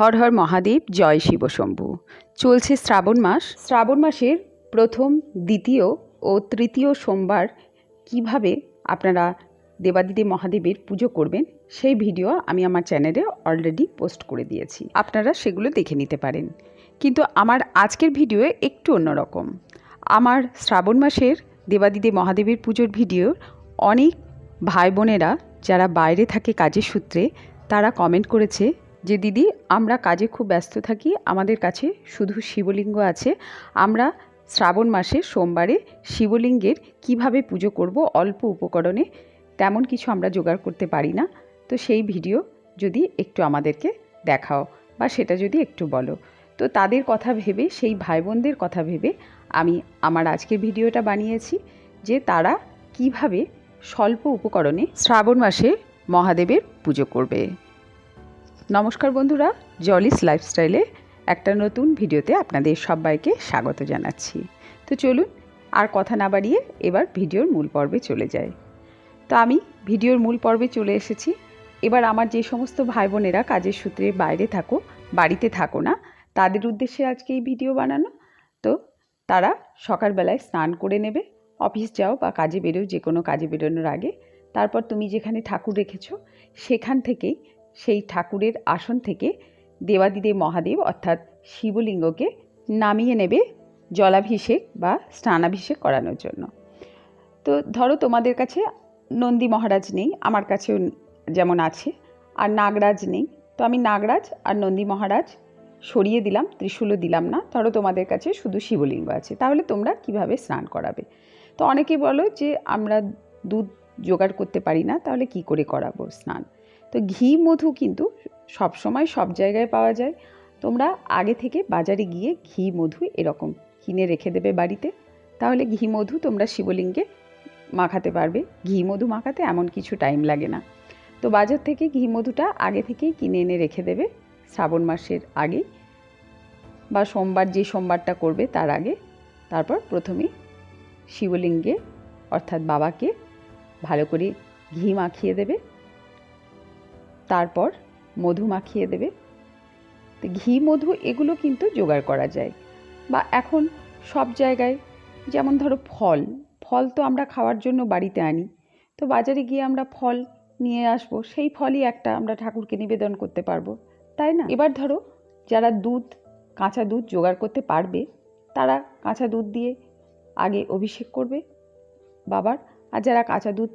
হর হর মহাদেব, জয় শিবশম্ভু চলছে শ্রাবণ মাস। শ্রাবণ মাসের প্রথম, দ্বিতীয় ও তৃতীয় সোমবার কীভাবে আপনারা দেবাদিদেব মহাদেবের পুজো করবেন, সেই ভিডিও আমি আমার চ্যানেলে অলরেডি পোস্ট করে দিয়েছি। আপনারা সেগুলো দেখে নিতে পারেন। কিন্তু আমার আজকের ভিডিও একটু অন্যরকম। আমার শ্রাবণ মাসের দেবাদিদেব মহাদেবের পুজোর ভিডিও অনেক ভাই বোনেরা যারা বাইরে থাকে কাজের সূত্রে, তারা কমেন্ট করেছে যে দিদি, আমরা কাজে খুব ব্যস্ত থাকি, আমাদের কাছে শুধু শিবলিঙ্গ আছে। আমরা শ্রাবণ মাসে, সোমবারে শিবলিঙ্গের কীভাবে পুজো করব, অল্প উপকরণে তেমন কিছু আমরা জোগাড় করতে পারি না। তো সেই ভিডিও যদি একটু আমাদেরকে দেখাও বা সেটা যদি একটু বলো। তো তাদের কথা ভেবে, সেই ভাই বোনদের কথা ভেবে আমি আমার আজকের ভিডিওটা বানিয়েছি যে তারা কীভাবে স্বল্প উপকরণে শ্রাবণ মাসে মহাদেবের পুজো করবে। নমস্কার বন্ধুরা জলিস লাইফস্টাইলে একটা নতুন ভিডিওতে আপনাদের সবাইকে স্বাগত জানাচ্ছি। তো চলুন, আর কথা না বাড়িয়ে এবার ভিডিওর মূল পর্বে চলে যায় তো আমি ভিডিওর মূল পর্বে চলে এসেছি। এবার আমার যে সমস্ত ভাই বোনেরা কাজের সূত্রে বাইরে থাকো, বাড়িতে থাকো না, তাদের উদ্দেশ্যে আজকে এই ভিডিও বানানো। তো তারা সকালবেলায় স্নান করে নেবে, অফিস যাও বা কাজে বেরো যে কোনো কাজে বেরোনোর আগে। তারপর তুমি যেখানে ঠাকুর রেখেছো, সেখান থেকেই সেই ঠাকুরের আসন থেকে দেবাদিদেব মহাদেব, অর্থাৎ শিবলিঙ্গকে নামিয়ে নেবে জলাভিষেক বা স্নানাভিষেক করানোর জন্য। তো ধরো তোমাদের কাছে নন্দী মহারাজ নেই, আমার কাছেও যেমন আছে, আর নাগরাজ নেই। তো আমি নাগরাজ আর নন্দী মহারাজ সরিয়ে দিলাম, ত্রিশূলও দিলাম না, ধরো তোমাদের কাছে শুধু শিবলিঙ্গ আছে, তাহলে তোমরা কীভাবে স্নান করাবে? তো অনেকে বলো যে, আমরা দুধ জোগাড় করতে পারি না, তাহলে কি করে করাবো স্নান? তো ঘি, মধু কিন্তু সব সময় সব জায়গায় পাওয়া যায়। তোমরা আগে থেকে বাজারে গিয়ে ঘি, মধু এরকম কিনে রেখে দেবে বাড়িতে। তাহলে ঘি, মধু তোমরা শিবলিঙ্গে মাখাতে পারবে। ঘি, মধু মাখাতে এমন কিছু টাইম লাগে না। তো বাজার থেকে ঘি, মধুটা আগে থেকেই কিনে এনে রেখে দেবে শ্রাবণ মাসের আগেই বা সোমবার, যে সোমবারটা করবে তার আগে। তারপর প্রথমেই শিবলিঙ্গে অর্থাৎ বাবাকে ভালো করে ঘি মাখিয়ে দেবে। তারপর মধু মাখিয়ে দেবে। তো ঘি, মধু এগুলো কিন্তু জোগাড় করা যায়। বা এখন সব জায়গায় যেমন ধরো ফল ফল তো আমরা খাওয়ার জন্য বাড়িতে আনি। তো বাজারে গিয়ে আমরা ফল নিয়ে আসব, সেই ফলই একটা আমরা ঠাকুরকে নিবেদন করতে পারব, তাই না? এবার ধরো যারা দুধ, কাঁচা দুধ জোগাড় করতে পারবে, তারা কাঁচা দুধ দিয়ে আগে অভিষেক করবে বাবার। আর যারা কাঁচা দুধ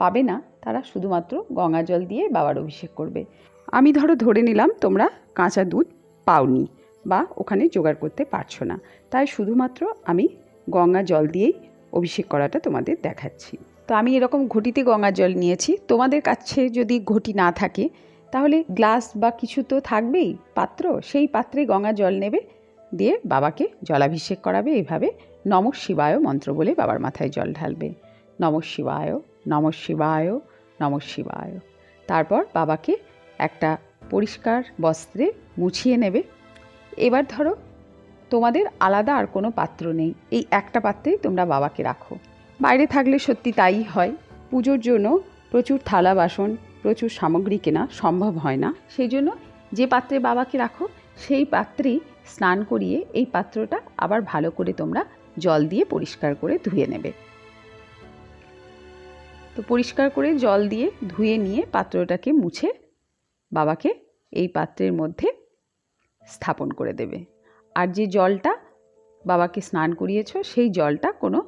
পাবে না তারা শুধুমাত্র গঙ্গা জল দিয়ে বাবার অভিষেক করবে। আমি ধরো ধরে নিলাম তোমরা কাঁচা দুধ পাওনি বা ওখানে জোগাড় করতে পারছ না। তাই শুধুমাত্র আমি গঙ্গা জল দিয়েই অভিষেক করাটা তোমাদের দেখাচ্ছি। তো আমি এরকম ঘটিতে গঙ্গা জল নিয়েছি। তোমাদের কাছে যদি ঘটি না থাকে, তাহলে গ্লাস বা কিছু তো থাকবেই, পাত্র। সেই পাত্রে গঙ্গা জল নেবে দিয়ে বাবাকে জলাভিষেক করাবে। এভাবে নম শিবায় মন্ত্র বলে বাবার মাথায় জল ঢালবে। নম শিবায় নম শিবায় নম শিবায়। তারপর বাবাকে একটা পরিষ্কার বস্ত্রে মুছিয়ে নেবে। এবার ধরো, তোমাদের আলাদা আর কোনো পাত্র নেই, এই একটা পাত্রেই তোমরা বাবাকে রাখো। বাইরে থাকলে সত্যি তাই হয়। পুজোর জন্য প্রচুর থালা বাসন, প্রচুর সামগ্রী কেনা সম্ভব হয় না। সেই জন্য যে পাত্রে বাবাকে রাখো, সেই পাত্রেই স্নান করিয়ে এই পাত্রটা আবার ভালো করে তোমরা জল দিয়ে পরিষ্কার করে ধুয়ে নেবে। তো পরিষ্কার করে জল দিয়ে ধুয়ে নিয়ে পাত্রটাকে মুছে বাবাকে এই পাত্রের মধ্যে স্থাপন করে দেবে। আর যে জলটা বাবাকে স্নান করিয়েছ, সেই জলটা কোনো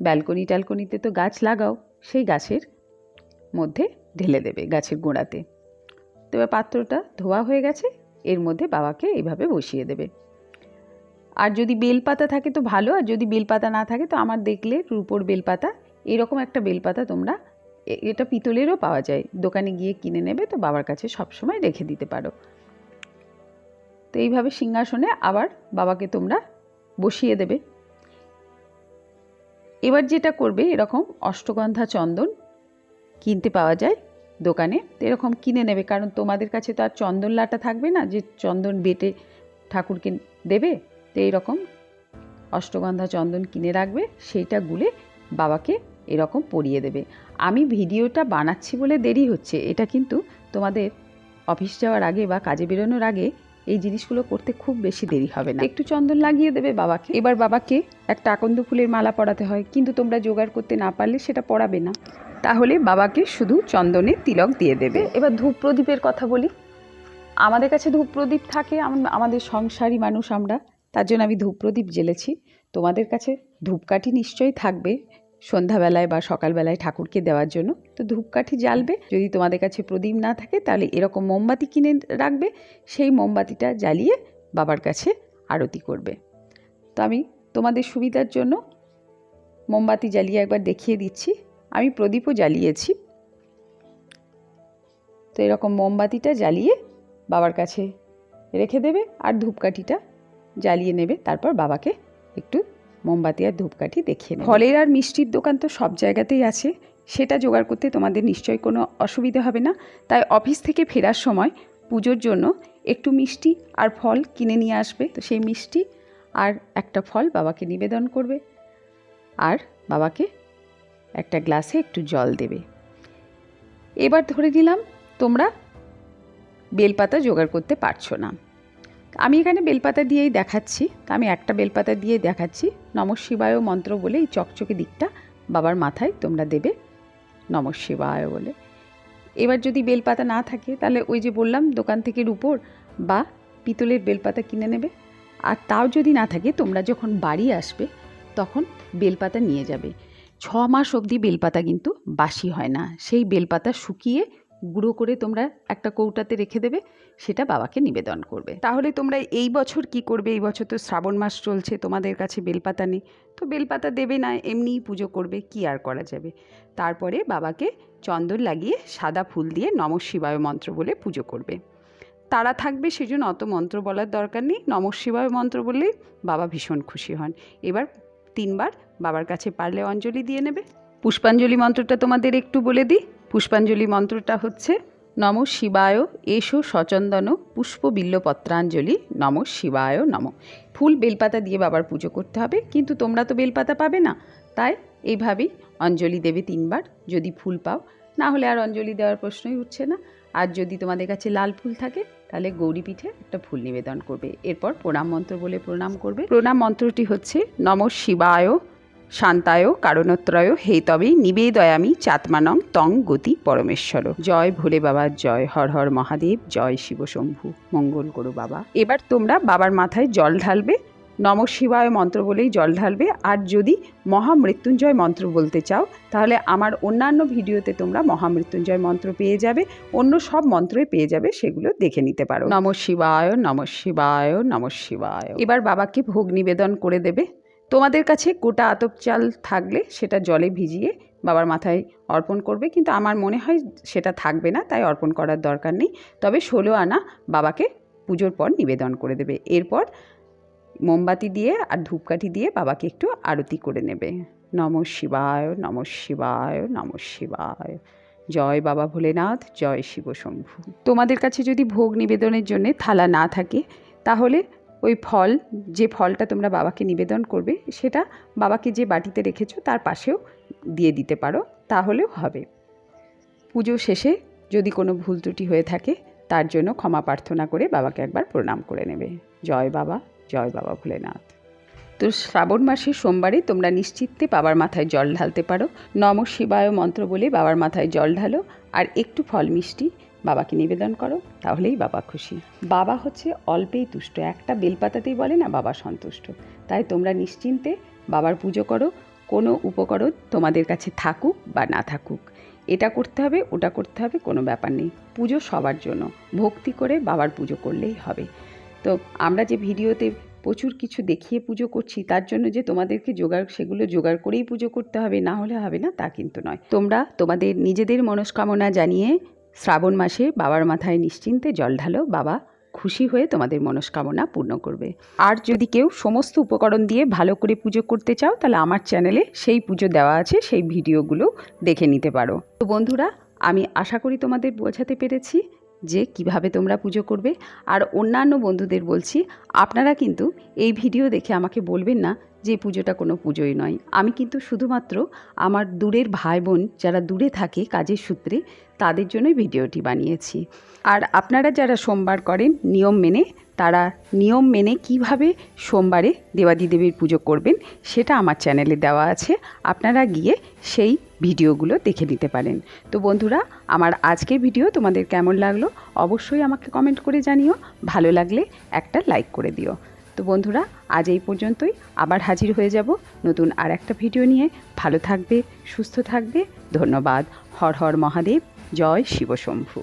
ব্যালকনি ট্যালকনিতে তো গাছ লাগাও, সেই গাছের মধ্যে ঢেলে দেবে গাছের গোড়াতে। তো পাত্রটা ধোয়া হয়ে গেছে, এর মধ্যে বাবাকে এইভাবে বসিয়ে দেবে। আর যদি বেলপাতা থাকে তো ভালো, আর যদি বেলপাতা না থাকে তো আমার দেখলে রুপোর বেলপাতা এরকম একটা বেলপাতা তোমরা এটা পিতলেরও পাওয়া যায়। দোকানে গিয়ে কিনে নেবে তো বাবার কাছে সবসময় রেখে দিতে পারো। তো এইভাবে সিংহাসনে আবার বাবাকে তোমরা বসিয়ে দেবে। এবার যেটা করবে, এরকম অষ্টগন্ধা চন্দন কিনতে পাওয়া যায় দোকানে। তো এরকম কিনে নেবে, কারণ তোমাদের কাছে তো আর চন্দন লাটা থাকবে না, যে চন্দন বেটে ঠাকুরকে দেবে, তো এইরকম অষ্টগন্ধা চন্দন কিনে রাখবে, সেইটা গুলে বাবাকে এরকম পরিয়ে দেবে। আমি ভিডিওটা বানাচ্ছি বলে দেরি হচ্ছে। এটা কিন্তু তোমাদের অফিস যাওয়ার আগে বা কাজে বেরোনোর আগে এই জিনিসগুলো করতে খুব বেশি দেরি হবে না। একটু চন্দন লাগিয়ে দেবে বাবাকে। এবার বাবাকে একটা আকন্দ ফুলের মালা পরাতে হয়। কিন্তু তোমরা জোগাড় করতে না পারলে সেটা পরাবে না। তাহলে বাবাকে শুধু চন্দনের তিলক দিয়ে দেবে। এবার ধূপ প্রদীপের কথা বলি। আমাদের কাছে ধূপ প্রদীপ থাকে। আমাদের সংসারী মানুষ আমরা। তার জন্য আমি ধূপ প্রদীপ জ্বেলেছি তোমাদের কাছে ধূপকাঠি নিশ্চয়ই থাকবে। সন্ধ্যাবেলায় বা সকালবেলায় ঠাকুরকে দেওয়ার জন্য। তো ধূপকাঠি জ্বালবে। যদি তোমাদের কাছে প্রদীপ না থাকে, তাহলে এরকম মোমবাতি কিনে রাখবে। সেই মোমবাতিটা জ্বালিয়ে বাবার কাছে আরতি করবে। তো আমি তোমাদের সুবিধার জন্য মোমবাতি জ্বালিয়ে একবার দেখিয়ে দিচ্ছি। আমি প্রদীপও জ্বালিয়েছি। তো এরকম মোমবাতিটা জ্বালিয়ে বাবার কাছে রেখে দেবে আর ধূপকাঠিটা জ্বালিয়ে নেবে। তারপর বাবাকে একটু মোমবাতি আর ধূপকাঠি দেখিয়ে ফলের আর মিষ্টির দোকান তো সব জায়গাতেই আছে। সেটা জোগাড় করতে তোমাদের নিশ্চয়ই কোনো অসুবিধা হবে না। তাই অফিস থেকে ফেরার সময় পুজোর জন্য একটু মিষ্টি আর ফল কিনে নিয়ে আসবে। তো সেই মিষ্টি আর একটা ফল বাবাকে নিবেদন করবে। আর বাবাকে একটা গ্লাসে একটু জল দেবে। এবার ধরে নিলাম তোমরা বেলপাতা জোগাড় করতে পারছ না। আমি এখানে বেলপাতা দিয়েই দেখাচ্ছি। তা আমি একটা বেলপাতা দিয়ে দেখাচ্ছি। নম শিবায় মন্ত্র বলে এই চকচকে দিকটা বাবার মাথায় তোমরা দেবে। নম শিবায় বলে। এবার যদি বেলপাতা না থাকে, তাহলে ওই যে বললাম, দোকান থেকে রুপোর বা পিতলের বেলপাতা কিনে নেবে। আর তাও যদি না থাকে, তোমরা যখন বাড়ি আসবে, তখন বেলপাতা নিয়ে যাবে। ছ মাস অবধি বেলপাতা কিন্তু বাসি হয় না। সেই বেলপাতা শুকিয়ে গুঁড়ো করে তোমরা একটা কৌটাতে রেখে দেবে, সেটা বাবাকে নিবেদন করবে। তাহলে তোমরা এই বছর কি করবে? এই বছর তো শ্রাবণ মাস চলছে, তোমাদের কাছে বেলপাতা নেই। তো বেলপাতা দেবে না, এমনিই পুজো করবে, কি আর করা যাবে? তারপরে বাবাকে চন্দন লাগিয়ে সাদা ফুল দিয়ে নম শিবায় মন্ত্র বলে পুজো করবে। তারা থাকবে সেজন্য অত মন্ত্র বলার দরকার নেই, নম শিবায় মন্ত্র বললেই বাবা ভীষণ খুশি হন। এবার তিনবার বাবার কাছে পারলে অঞ্জলি দিয়ে নেবে। পুষ্পাঞ্জলি মন্ত্রটা তোমাদের একটু বলে দিই। পুষ্পাঞ্জলি মন্ত্রটা হচ্ছে, নম শিবায় এসো সচন্দন, পুষ্প বিল্লপত্রাঞ্জলি, নম শিবায় নম। ফুল বেলপাতা দিয়ে বাবার পুজো করতে হবে, কিন্তু তোমরা তো বেলপাতা পাবে না। তাই এইভাবেই অঞ্জলি দেবে তিনবার, যদি ফুল পাও। না হলে আর অঞ্জলি দেওয়ার প্রশ্নই উঠছে না। আর যদি তোমাদের কাছে লাল ফুল থাকে, তাহলে গৌরী পিঠে একটা ফুল নিবেদন করবে। এরপর প্রণাম মন্ত্র বলে প্রণাম করবে। প্রণাম মন্ত্রটি হচ্ছে, নম শিবায় শান্তায় কারণত্রয় হে তবে নিবেদয়ামি চাতমানং তং গতি পরমেশ্বর। জয় ভোলে বাবা, জয় হর হর মহাদেব, জয় শিবশম্ভু মঙ্গল করো বাবা। এবার তোমরা বাবার মাথায় জল ঢালবে, নম শিবায় মন্ত্র বলেই জল ঢালবে, আর যদি মহামৃত্যুঞ্জয় মন্ত্র বলতে চাও, তাহলে আমার অন্যান্য ভিডিওতে তোমরা মহামৃত্যুঞ্জয় মন্ত্র পেয়ে যাবে, অন্য সব মন্ত্রই পেয়ে যাবে, সেগুলো দেখে নিতে পারো। নম শিবায় নম শিবায় নম শিবায়। এবার বাবাকে ভোগ নিবেদন করে দেবে। তোমাদের কাছে গোটা আতপ চাল থাকলে সেটা জলে ভিজিয়ে বাবার মাথায় অর্পণ করবে, কিন্তু আমার মনে হয় সেটা থাকবে না, তাই অর্পণ করার দরকার নেই। তবে ষোলো আনা বাবাকে পুজোর পর নিবেদন করে দেবে। এরপর মোমবাতি দিয়ে আর ধূপকাঠি দিয়ে বাবাকে একটু আরতি করে নেবে। নম শিবায় নম শিবায় নম শিবায়। জয় বাবা ভোলেনাথ, জয় শিব শম্ভু। তোমাদের কাছে যদি ভোগ নিবেদনের জন্য থালা না থাকে, তাহলে ওই ফল, যে ফলটা তোমরা বাবাকে নিবেদন করবে, সেটা বাবাকে যে বাটিতে রেখেছো, তার পাশেও দিয়ে দিতে পারো, তাহলেও হবে। পুজো শেষে যদি কোনো ভুল ত্রুটি হয়ে থাকে, তার জন্য ক্ষমা প্রার্থনা করে বাবাকে একবার প্রণাম করে নেবে। জয় বাবা জয় বাবা ভোলেনাথ। তো শ্রাবণ মাসের সোমবারে তোমরা নিশ্চিত্তে বাবার মাথায় জল ঢালতে পারো। নম শিবায় মন্ত্র বলে বাবার মাথায় জল ঢালো, আর একটু ফল মিষ্টি বাবাকে নিবেদন করো, তাহলেই বাবা খুশি। বাবা হচ্ছে অল্পেই তুষ্ট, একটা বেলপাতাতেই বলে না বাবা সন্তুষ্ট। তাই তোমরা নিশ্চিন্তে বাবার পুজো করো, কোনো উপকরণ তোমাদের কাছে থাকুক বা না থাকুক। এটা করতে হবে, ওটা করতে হবে, কোনো ব্যাপার নেই। পুজো সবার জন্য, ভক্তি করে বাবার পুজো করলেই হবে। তো আমরা যে ভিডিওতে প্রচুর কিছু দেখিয়ে পুজো করছি, তার জন্য যে তোমাদেরকে জোগাড়, সেগুলো জোগাড় করেই পুজো করতে হবে, না হলে হবে না, তা কিন্তু নয়। তোমরা তোমাদের নিজেদের মনস্কামনা জানিয়ে শ্রাবণ মাসে বাবার মাথায় নিশ্চিন্তে জল ঢালো, বাবা খুশি হয়ে তোমাদের মনস্কামনা পূর্ণ করবে। আর যদি কেউ সমস্ত উপকরণ দিয়ে ভালো করে পুজো করতে চাও, তাহলে আমার চ্যানেলে সেই পুজো দেওয়া আছে, সেই ভিডিওগুলো দেখে নিতে পারো। তো বন্ধুরা, আমি আশা করি তোমাদের বোঝাতে পেরেছি। যে কীভাবে তোমরা পুজো করবে। আর অন্যান্য বন্ধুদের বলছি, আপনারা কিন্তু এই ভিডিও দেখে আমাকে বলবেন না যে পুজোটা কোনো পুজোই নয়। আমি কিন্তু শুধুমাত্র আমার দূরের ভাই বোন যারা দূরে থাকে কাজের সূত্রে, তাদের জন্যই ভিডিওটি বানিয়েছি। আর আপনারা যারা সোমবার করেন নিয়ম মেনে, তারা নিয়ম মেনে কীভাবে সোমবারে দেবাদি দেবীর পুজো করবেন, সেটা আমার চ্যানেলে দেওয়া আছে। আপনারা গিয়ে সেই ভিডিওগুলো দেখে নিতে পারেন। তো বন্ধুরা, আমার আজকের ভিডিও তোমাদের কেমন লাগল অবশ্যই আমাকে কমেন্ট করে জানিও। ভালো লাগলে একটা লাইক করে দিও। তো বন্ধুরা, আজ এই পর্যন্তই। আবার হাজির হয়ে যাব নতুন আর একটা ভিডিও নিয়ে। ভালো থাকবে, সুস্থ থাকবে। ধন্যবাদ। হর হর মহাদেব। জয় শিবশম্ভু।